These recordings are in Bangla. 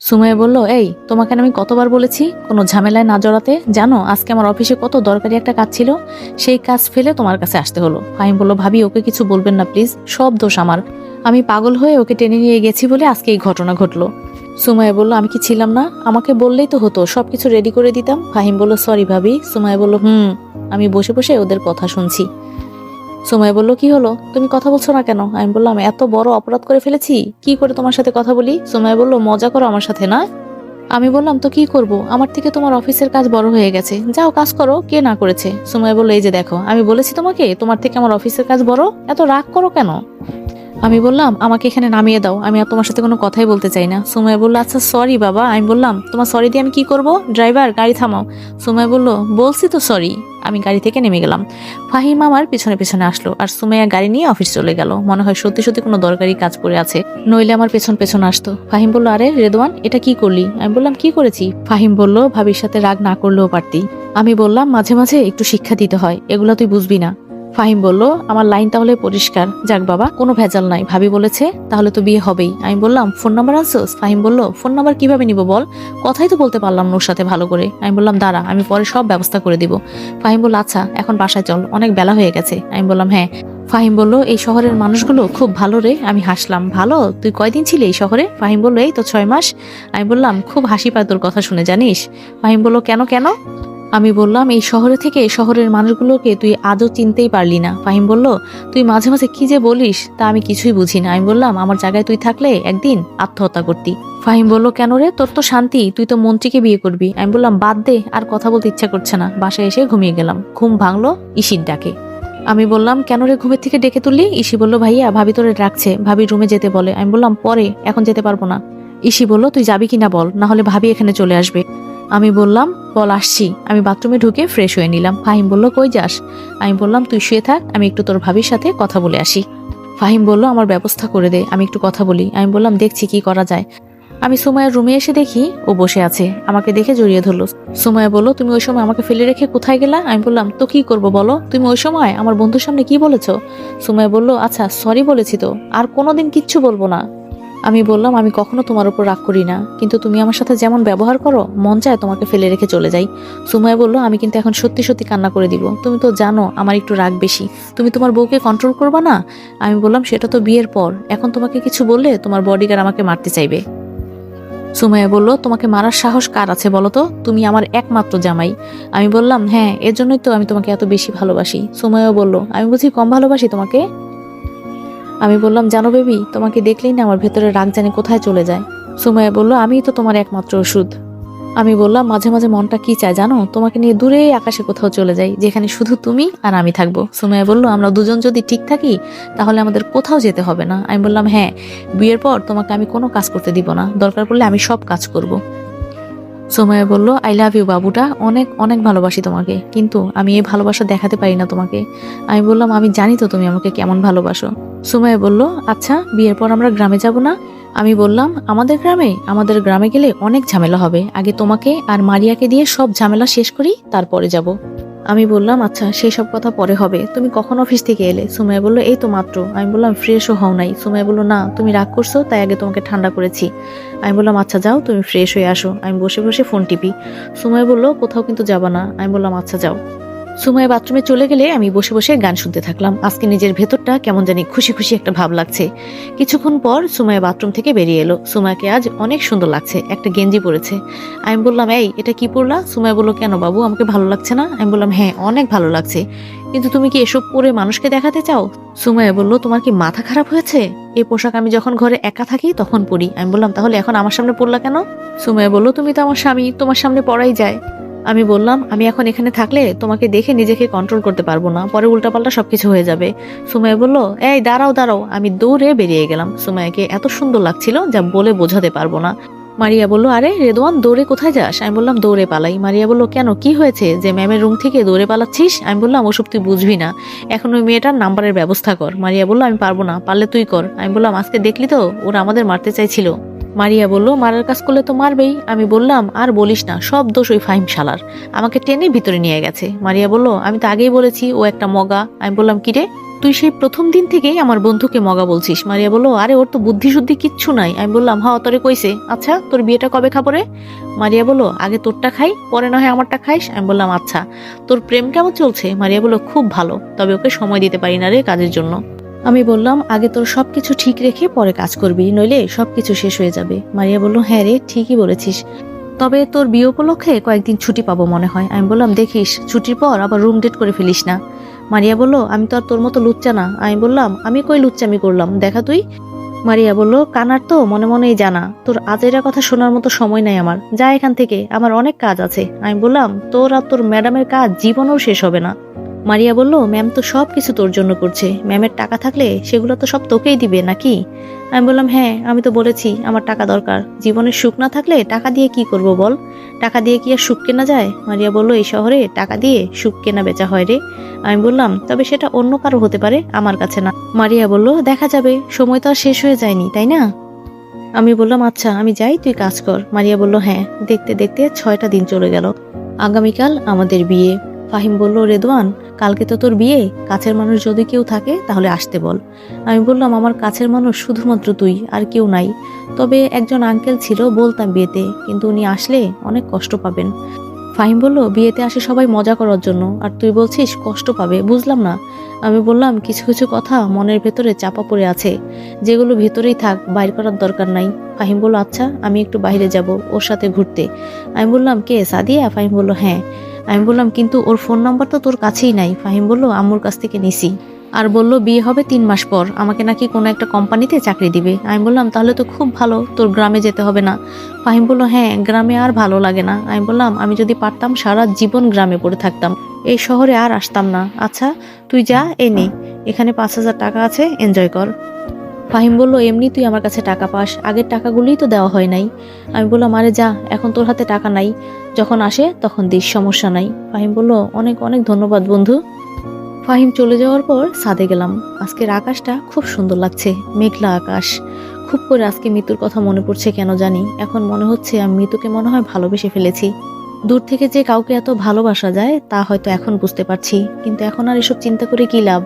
সুমাইয়া বলল, এই, তোমাকে আমি কতবার বলেছি কোনো ঝামেলায় না জড়াতে? জানো, আজকে আমার অফিসে কত দরকারি একটা কাজ ছিল, সেই কাজ ফেলে তোমার কাছে আসতে হলো। ফাহিম বলল, ভাবি, ওকে কিছু বলবেন না, প্লিজ, সব দোষ আমার। আমি পাগল হয়ে ওকে টেনে নিয়ে গেছি বলে আজকে এই ঘটনা ঘটলো। সুমাইয়া বলল, আমি কি ছিলাম না? আমাকে বললেই তো হতো সব কিছু রেডি করে দিতাম। ফাহিম বলল সরি ভাবি। সুমাইয়া বলল, হুম, আমি বসে বসে ওদের কথা শুনছি। সুমাইয়া বলল, কি হলো? তুমি কথা বলছো না কেন? আমি বললাম, এত বড় অপরাধ করে ফেলেছি। কি করে তোমার সাথে কথা বলি? সুমাইয়া বলল, মজা করো আমার সাথে, না? আমি বললাম, তো কি করব? আমার থেকে তোমার অফিসের কাজ বড় হয়ে গেছে। যাও কাজ করো, কে না করেছে? সুমাইয়া বলল, এই যে দেখো, আমি বলেছি তোমাকে, তোমার থেকে আমার অফিসের কাজ বড়? এত রাগ করো কেন? আমি বললাম, আমাকে এখানে নামিয়ে দাও। আমি আর তোমার সাথে কোনো কথাই বলতে চাই না। সুমাইয়া বলল আচ্ছা সরি বাবা। আমি বললাম, তোমার সরি দিয়ে আমি কি করব? ড্রাইভার গাড়ি থামাও। সুমাইয়া বলল, বলছি তো সরি আমি গাড়ি থেকে নেমে গেলাম। ফাহিম আমার পিছনে পিছনে আসলো আর সুমাইয়া গাড়ি নিয়ে অফিস চলে গেল। মনে হয় সত্যি সত্যি কোনো দরকারি কাজ পড়ে আছে, নইলে আমার পেছন পেছন আসতো। ফাহিম বলল, আরে রেদওয়ান, এটা কি করলি? আমি বললাম, কি করেছি? ফাহিম বলল, ভাবির সাথে রাগ না করলেও পারতি। আমি বললাম, মাঝে মাঝে একটু শিক্ষা দিতে হয়, এগুলো তুই বুঝবি না। ফাহিম বলল, আমার লাইন তাহলে পরিষ্কার। যাক বাবা, কোনো ভেজাল নাই। ভাবি বলেছে, তাহলে তো বিয়ে হবেই। আমি বললাম, ফোন নাম্বার আনছোস ফাহিম বলল, ফোন নাম্বার কীভাবে নিব বল? কথাই তো বলতে পারলাম না ওর সাথে ভালো করে। আমি বললাম, দাঁড়া, আমি পরে সব ব্যবস্থা করে দিব। ফাহিম বলল আচ্ছা এখন বাসায় চল। অনেক বেলা হয়ে গেছে। আমি বললাম হ্যাঁ। ফাহিম বলল, এই শহরের মানুষগুলো খুব ভালো রে। আমি হাসলাম, ভালো? তুই কয়দিন ছিলি এই শহরে? ফাহিম বলল, এই তো ছয় মাস। আমি বললাম, খুব হাসি পায় তোর কথা শুনে, জানিস? ফাহিম বলল, কেন কেন? আমি বললাম, এই শহরে থেকে শহরের মানুষগুলোকে তুই আজও চিনতেই পারলি না। ফাহিম বলল, তুই মাঝে মাঝে কি যে বলিস তা আমি কিছুই বুঝি না। আমি বললাম, আমার জায়গায় তুই থাকলে একদিন আত্মহত্যা করতি। ফাহিম বলল, কেন রে? তোর তো শান্তি, তুই তো মন্ত্রীকে বিয়ে করবি। আমি বললাম, বাদ দে, আর কথা বলতে ইচ্ছা করছে না। বাসায় এসে ঘুমিয়ে গেলাম। ঘুম ভাঙলো ইসির ডাকে। আমি বললাম, কেন রে ঘুমের থেকে ডেকে তুললি? ইসি বলল, ভাইয়া, ভাবি তোরে ডাকছে, ভাবি রুমে যেতে বলে। আমি বললাম, পরে, এখন যেতে পারব না। ইসি বলল, তুই যাবি কিনা বল, না হলে ভাবি এখানে চলে আসবে। আমি বললাম, বল, আসছি। আমি বাথরুমে ঢুকে ফ্রেশ হয়ে নিলাম। ফাহিম বলল, কই যাস? আমি বললাম, তুই শুয়ে থাক, আমি একটু তোর ভাবির সাথে কথা বলে আসি। ফাহিম বলল, আমার ব্যবস্থা করে দে, আমি একটু কথা বলি। আমি বললাম, দেখছি কি করা যায়। আমি সুমায়ের রুমে এসে দেখি ও বসে আছে, আমাকে দেখে জড়িয়ে ধরলো। সুমায়া বলল, তুমি ওই সময় আমাকে ফেলে রেখে কোথায় গেলা? আমি বললাম, তো কি করব বলো? তুমি ওই সময় আমার বন্ধুর সামনে কি বলেছ? সুমায়া বলল আচ্ছা সরি বলেছি তো, আর কোনোদিন কিচ্ছু বলব না। আমি বললাম, আমি কখনো তোমার উপর রাগ করি না। কিন্তু তুমি আমার সাথে যেমন ব্যবহার করো, মন চায় তোমাকে ফেলে রেখে চলে যাই। সুমায়া বলল, আমি কিন্তু এখন সত্যি সত্যি কান্না করে দিব। তুমি তো জানো আমার একটু রাগ বেশি। তুমি তোমার বউকে কন্ট্রোল করবা না? আমি বললাম, সেটা তো বিয়ের পর। এখন তোমাকে কিছু বললে তোমার বডিগার্ড আমাকে মারতে চাইবে। সুমাইয়া বলল, তোমাকে মারার সাহস কার আছে বলো তো? তুমি আমার একমাত্র জামাই। আমি বললাম হ্যাঁ এর জন্যই তো আমি তোমাকে এত বেশি ভালোবাসি। সুমাইয়া বলল, আমি বুঝি কম ভালোবাসি তোমাকে? আমি বললাম, জানো বেবি, তোমাকে দেখলেই না আমার ভেতরে রাগ জানি কোথায় চলে যায়? সুমাইয়া বলল, আমিই তো তোমার একমাত্র ওষুধ। আমি বললাম, মাঝে মাঝে মনটা কি চায় জানো? তোমাকে নিয়ে দূরে আকাশে কোথাও চলে যাই, যেখানে শুধু তুমি আর আমি থাকব। সুমাইয়া বলল, আমরা দুজন যদি ঠিক থাকি, তাহলে আমাদের কোথাও যেতে হবে না। আমি বললাম হ্যাঁ বিয়ের পর তোমাকে আমি কোনো কাজ করতে দিব না। দরকার পড়লে আমি সব কাজ করব। সোমায়া বলল আই লাভ ইউ বাবুটা। অনেক অনেক ভালোবাসি তোমাকে। কিন্তু আমি এই ভালোবাসা দেখাতে পারি না তোমাকে। আমি বললাম, আমি জানি তো তুমি আমাকে কেমন ভালোবাসো। সোমায়া বলল আচ্ছা বিয়ের পর আমরা গ্রামে যাব না? আমি বললাম, আমাদের গ্রামে? আমাদের গ্রামে গেলে অনেক ঝামেলা হবে। আগে তোমাকে আর মারিয়াকে দিয়ে সব ঝামেলা শেষ করি, তারপরে যাব। আমি বললাম আচ্ছা সেই সব কথা পরে হবে। তুমি কখন অফিস থেকে এলে? সুমাইয়া বলল, এই তো মাত্র। আমি বললাম, ফ্রেশও হও নাই। সুমাইয়া বলল, না, তুমি রাগ করছ, তাই আগে তোমাকে ঠান্ডা করেছি। আমি বললাম আচ্ছা যাও, তুমি ফ্রেশ হয়ে আসো। আমি বসে বসে ফোন টিপি। সুমাইয়া বলল, কোথাও কিন্তু যাবা না। আমি বললাম আচ্ছা যাও। সুমাইয়া বাথরুমে চলে গেলে আমি বসে বসে গান শুনতে থাকলাম। আজকে নিজের ভেতরটা কেমন জানি খুশি খুশি একটা ভাব লাগছে। কিছুক্ষণ পর সুমাইয়া বাথরুম থেকে বেরিয়ে এলো। সুমাইয়াকে আজ অনেক সুন্দর লাগছে, একটা গেঞ্জি পরেছে। আমি বললাম, এই, এটা কি পরলা? সুমাইয়া বলল, কেন বাবু, আমাকে ভালো লাগছে না? আমি বললাম হ্যাঁ অনেক ভালো লাগছে। কিন্তু তুমি কি এসব পরে মানুষকে দেখাতে চাও? সুমাইয়া বলল, তোমার কি মাথা খারাপ হয়েছে? এই পোশাক আমি যখন ঘরে একা থাকি তখন পরি। আমি বললাম, তাহলে এখন আমার সামনে পড়লা কেন? সুমাইয়া বলল, তুমি তো আমার স্বামী, তোমার সামনে পড়াই যায়। আমি বললাম, আমি এখন এখানে থাকলে তোমাকে দেখে নিজেকে কন্ট্রোল করতে পারব না। পরে উল্টাপাল্টা সবকিছু হয়ে যাবে। সুমাইয়া বলল, এই দাঁড়াও দাঁড়াও, আমি দৌড়ে বেরিয়ে গেলাম। সুমাইয়াকে এত সুন্দর লাগছিল যা বলে বোঝাতে পারব না। মারিয়া বলল, আরে, রেদোয়ান, দৌড়ে কোথায় যাস? আমি বললাম, দৌড়ে পালাই। মারিয়া বলল, কেন? কি হয়েছে? যে ম্যামের রুম থেকে দৌড়ে পালাচ্ছিস? আমি বললাম, ওসব তুই বুঝবি না। এখন ওই মেয়েটার নাম্বারের ব্যবস্থা কর। মারিয়া বলল, আমি পারব না, পারলে তুই কর। আমি বললাম, আজকে দেখলি তো? ওরা আমাদের মারতে চাইছিল। মারিয়া বলল, মারার কাজ করলে তো মারবেই। আমি বললাম, আর বলিস না, সব দোষ ওই ফাহিম শালার। আমাকে টেনে ভিতরে নিয়ে গেছে। মারিয়া বলল, আমি তো আগেই বলেছি, ও একটা মগা। আমি বললাম কিরে তুই সেই প্রথম দিন থেকেই আমার বন্ধুকে মগা বলছিস? মারিয়া বলল, আরে, ওর তো বুদ্ধি শুদ্ধি কিচ্ছু নাই। আমি বললাম হা তোরে কইছে। আচ্ছা তোর বিয়েটা কবে খাবরে মারিয়া বলল, আগে তোরটা খাই, পরে না হয় আমারটা খাইস? আমি বললাম আচ্ছা তোর প্রেম কেমন চলছে? মারিয়া বলল, খুব ভালো, তবে ওকে সময় দিতে পারি না রে কাজের জন্য। আমি বললাম, আগে তোর সব কিছু ঠিক রেখে পরে কাজ করবি, নইলে সব কিছু শেষ হয়ে যাবে। মারিয়া বলল হ্যাঁ রে, ঠিকই বলেছিস। তবে তোর বিয়ে উপলক্ষে কয়েকদিন ছুটি পাবো মনে হয়। আমি বললাম, দেখিস, ছুটির পর আবার রুম ডেট করে ফেলিস না। মারিয়া বলল, আমি তো আর তোর মতো লুচ্চা না। আমি বললাম, আমি কই লুচ্চামি করলাম? দেখা তুই? মারিয়া বলল, কানার তো মনে মনেই জানা, তোর আজেরা কথা শোনার মতো সময় নাই আমার। যা এখান থেকে, আমার অনেক কাজ আছে। আমি বললাম, তোর আর তোর ম্যাডামের কাজ জীবনেও শেষ হবে না। মারিয়া বলল, ম্যাম তো সব কিছু তোর জন্য করছে। ম্যামের টাকা থাকলে সেগুলো তো সব তোকেই দিবে, নাকি? আমি বললাম হ্যাঁ আমি তো বলেছি, আমার টাকা দরকার। জীবনের সুখ না থাকলে টাকা দিয়ে কি করব বল? টাকা দিয়ে কি আর সুখ কেনা যায়? মারিয়া বলল, এই শহরে টাকা দিয়ে সুখ কেনা বেচা হয় রে। আমি বললাম, তবে সেটা অন্য কারও হতে পারে, আমার কাছে না। মারিয়া বলল, দেখা যাবে, সময় তো আর শেষ হয়ে যায়নি, তাই না? আমি বললাম আচ্ছা আমি যাই, তুই কাজ কর। মারিয়া বলল হ্যাঁ। দেখতে দেখতে ছয়টা দিন চলে গেল। আগামীকাল আমাদের বিয়ে। ফাহিম বলল রেদওয়ান কালকে তো তোর বিয়ে। কাছের মানুষ যদি কেউ থাকে, তাহলে আসতে বল। আমি বললাম, আমার কাছের মানুষ শুধুমাত্র তুই, আর কেউ নাই। তবে একজন আঙ্কেল ছিল বলতাম বিয়েতে, কিন্তু উনি আসলে অনেক কষ্ট পাবেন। ফাহিম বলল, বিয়েতে আসে সবাই মজা করার জন্য, আর তুই বলছিস কষ্ট পাবে, বুঝলাম না। আমি বললাম, কিছু কিছু কথা মনের ভেতরে চাপা পড়ে আছে। যেগুলো ভেতরেই থাক, বাইর করার দরকার নাই। ফাহিম বলল আচ্ছা আমি একটু বাইরে যাব, ওর সাথে ঘুরতে। আমি বললাম, কে, সাদিয়া? ফাহিম বলল হ্যাঁ। আমি বললাম, কিন্তু ওর ফোন নাম্বার তো তোর কাছেই নাই। ফাহিম বলল, আম্মুর কাছ থেকে নিছি। আর বলল, বিয়ে হবে তিন মাস পর। আমাকে নাকি কোনো একটা কোম্পানিতে চাকরি দিবে। আমি বললাম, তাহলে তো খুব ভালো, তোর গ্রামে যেতে হবে না। ফাহিম বলল হ্যাঁ গ্রামে আর ভালো লাগে না। আমি বললাম, আমি যদি পারতাম, সারা জীবন গ্রামে পড়ে থাকতাম। এই শহরে আর আসতাম না। আচ্ছা তুই যা এ নে। এখানে পাঁচ হাজার টাকা আছে এনজয় কর। ফাহিম বলল, এমনি তুই আমার কাছে টাকা পাস। আগের টাকাগুলোই তো দেওয়া হয় নাই। আমি বললাম, আরে যা, এখন তোর হাতে টাকা নাই। যখন আসে তখন দিস সমস্যা নাই। ফাহিম বলল, অনেক অনেক ধন্যবাদ বন্ধু। ফাহিম চলে যাওয়ার পর সাদে গেলাম। আজকের আকাশটা খুব সুন্দর লাগছে, মেঘলা আকাশ। খুব করে আজকে মৃত্যুর কথা মনে পড়ছে কেন জানি। এখন মনে হচ্ছে আমি মৃত্যুকে মনে হয় ভালোবেসে ফেলেছি। দূর থেকে যে কাউকে এত ভালোবাসা যায়, তা হয়তো এখন বুঝতে পারছি। কিন্তু এখন আর এসব চিন্তা করে কি লাভ?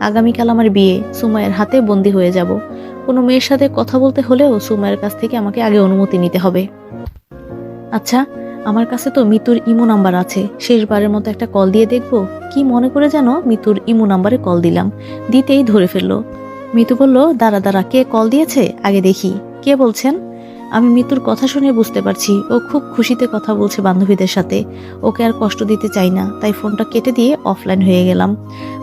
আগামীকাল আমার বিয়ে সুমায়ের হাতে বন্দি হয়ে যাব। কোনো মেয়ের সাথে কথা বলতে হলেও সুমায়ের কাছ থেকে আমাকে আগে অনুমতি নিতে হবে। আচ্ছা আমার কাছে তো মিতুর ইমো নাম্বার আছে। শেষবারের মতো একটা কল দিয়ে দেখব। কি মনে করে যেন মিতুর ইমো নাম্বারে কল দিলাম। দিতেই ধরে ফেলল। মিতু বলল, দাঁড়া দাঁড়া, কে কল দিয়েছে? আগে দেখি। কে বলছেন? আমি মিতুর কথা শুনে বুঝতে পারছি, ও খুব খুশিতে কথা বলছে বান্ধবীদের সাথে। ওকে আর কষ্ট দিতে চাই না, তাই ফোনটা কেটে দিয়ে অফলাইন হয়ে গেলাম।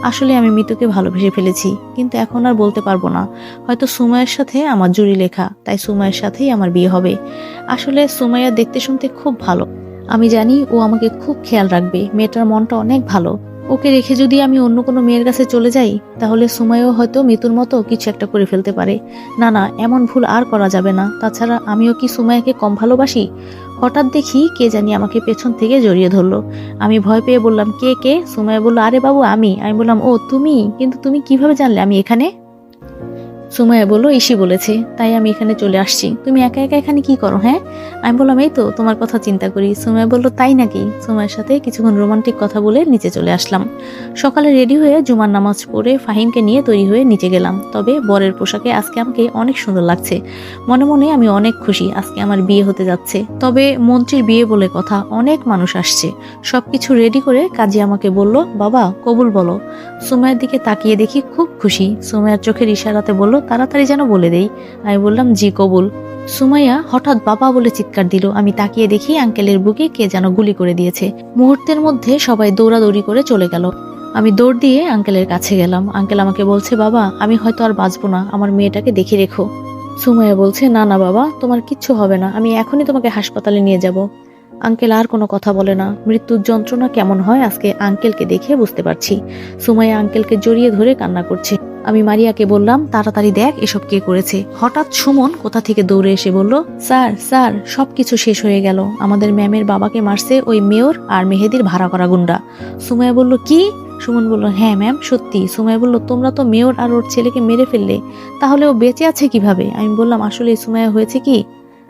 আসলে আমি মিতুকে ভালোবেসে ফেলেছি, কিন্তু এখন আর বলতে পারব না। হয়তো সুমায়ের সাথে আমার জুড়ি লেখা, তাই সুমায়ের সাথেই আমার বিয়ে হবে। আসলে সুমাইয়া দেখতে শুনতে খুব ভালো। আমি জানি ও আমাকে খুব খেয়াল রাখবে, মেয়েটার মনটা অনেক ভালো। ওকে রেখে যদি আমি অন্য কোনো মেয়ের কাছে চলে যাই, তাহলে সুমাইও হয়তো মিতুর মতো কিছু একটা করে ফেলতে পারে। না না, এমন ভুল আর করা যাবে না। তাছাড়া আমিও কি সুমাইয়াকে কম ভালোবাসি? হঠাৎ দেখি কে জানি আমাকে পেছন থেকে জড়িয়ে ধরলো। আমি ভয় পেয়ে বললাম, কে কে? সুমাইয়া বলল, আরে বাবু, আমি। আমি বললাম, ও, তুমি? কিন্তু তুমি কীভাবে জানলে আমি এখানে? সুমাইয়া বলল ইসি বলেছে, তাই আমি এখানে চলে আসছি। তুমি একা একা এখানে কি করো হ্যাঁ? আমি বললাম, এই তো, তোমার কথা চিন্তা করি। সুমাইয়া বলল, তাই নাকি? সুমাইয়ের সাথে কিছুক্ষণ রোমান্টিক কথা বলে নিচে চলে আসলাম। সকালে রেডি হয়ে জুমার নামাজ পড়ে ফাহিমকে নিয়ে তৈরি হয়ে নিচে গেলাম। তবে বরের পোশাকে আজকে আমাকে অনেক সুন্দর লাগছে। মনে মনে আমি অনেক খুশি, আজকে আমার বিয়ে হতে যাচ্ছে। তবে মন্ত্রীর বিয়ে বলে কথা, অনেক মানুষ আসছে। সব কিছু রেডি করে কাজী আমাকে বলল, বাবা, কবুল বলো। সুমাইয়ের দিকে তাকিয়ে দেখি খুব খুশি। সুমাইয়ার চোখের ইশারাতে বলল তাড়াতাড়ি যেন বলে দেই। আমি বললাম, জি, কবুল। সুমাইয়া হঠাৎ বাবা বলে চিৎকার দিল। আমি তাকিয়ে দেখি আঙ্কেলের বুকে কে যেন গুলি করে দিয়েছে। মুহূর্তের মধ্যে সবাই দৌড়াদৌড়ি করে চলে গেল। আমি দৌড় দিয়ে আঙ্কেলের কাছে গেলাম। আঙ্কেল আমাকে বলছে, বাবা, আমি হয়তো আর বাঁচবো না। আমার মেয়েটাকে দেখে রেখো। সুমাইয়া বলছে, না না, বাবা, তোমার কিচ্ছু হবে না। আমি এখনই তোমাকে হাসপাতালে নিয়ে যাব। আঙ্কেল আর কোনো কথা বলে না। মৃত্যুর যন্ত্রণা কেমন হয় আজকে আঙ্কেলকে দেখে বুঝতে পারছি। সুমাইয়া আঙ্কেলকে জড়িয়ে ধরে কান্না করছে। আমি মারিয়াকে বললাম, তাড়াতাড়ি দেখ এসব কে করেছে। হঠাৎ সুমন কোথা থেকে দৌড়ে এসে বলল, স্যার স্যার, সবকিছু শেষ হয়ে গেল। আমাদের ম্যামের বাবাকে মারছে ওই মেয়র আর মেহেদির ভাড়া করা গুন্ডা। সুমাইয়া বলল, কি? সুমন বলল হ্যাঁ ম্যাম, সত্যি। সুমাইয়া বলল, তোমরা তো মেয়র আর ওর ছেলেকে মেরে ফেললে, তাহলে ও বেঁচে আছে কীভাবে? আমি বললাম আসলে সুমাইয়া হয়েছে কি?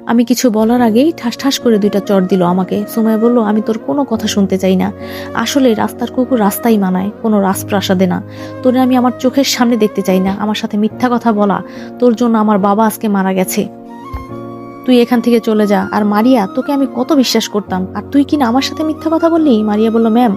আমি কিছু বলার আগেই ঠাস ঠাস করে দুইটা চর দিল আমাকে। সুমাইয়া বলল, আমি তোর কোনো কথা শুনতে চাই না। আসলে রাস্তার কুকুর রাস্তাই মানায়, কোনো রাজপ্রাসাদে না। তোরে আমি আমার চোখের সামনে দেখতে চাই না। আমার সাথে মিথ্যা কথা বলা। তোর জন্য আমার বাবা আজকে মারা গেছে। তুই এখান থেকে চলে যা। আর মারিয়া, তোকে আমি কত বিশ্বাস করতাম। আর তুই কিনা আমার সাথে মিথ্যা কথা বললি? মারিয়া বলল, ম্যাম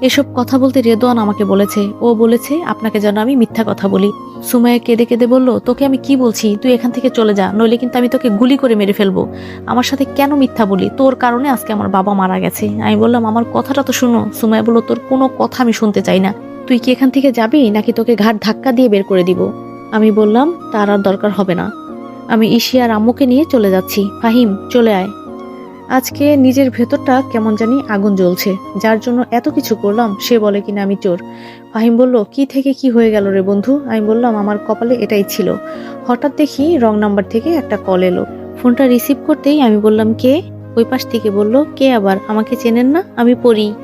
এসব কথা বলতে রেদোয়ান আমাকে বলেছে। ও বলেছে, আপনাকে যেন আমি মিথ্যা কথা বলি। সুমাইয়া কেঁদে কেঁদে বলল, তোকে আমি কি বলছি? তুই এখান থেকে চলে যা, নইলে কিন্তু আমি তোকে গুলি করে মেরে ফেলব। আমার সাথে কেন মিথ্যা বলি? তোর কারণে আজকে আমার বাবা মারা গেছে। আমি বললাম, আমার কথাটা তো শুনো। সুমাইয়া বলল, তোর কোনো কথা আমি শুনতে চাই না। তুই কি এখান থেকে যাবি, নাকি তোকে ঘাট ধাক্কা দিয়ে বের করে দিব? আমি বললাম, তার আর দরকার হবে না। আমি ইশি আর আম্মুকে নিয়ে চলে যাচ্ছি। ফাহিম, চলে আয়। আজকে নিজের ভেতরটা কেমন জানি আগুন জ্বলছে, যার জন্য এত কিছু করলাম, সে বলে কিনা আমি চোর। ফাহিম বলল, কি থেকে কি হয়ে গেল রে বন্ধু? আমি বললাম, আমার কপালে এটাই ছিল। হঠাৎ দেখি রং নাম্বার থেকে একটা কল এলো। ফোনটা রিসিভ করতেই আমি বললাম, কে? ওই পাশ থেকে বলল, কে আবার? আমাকে চেনেন না? আমি পড়ি।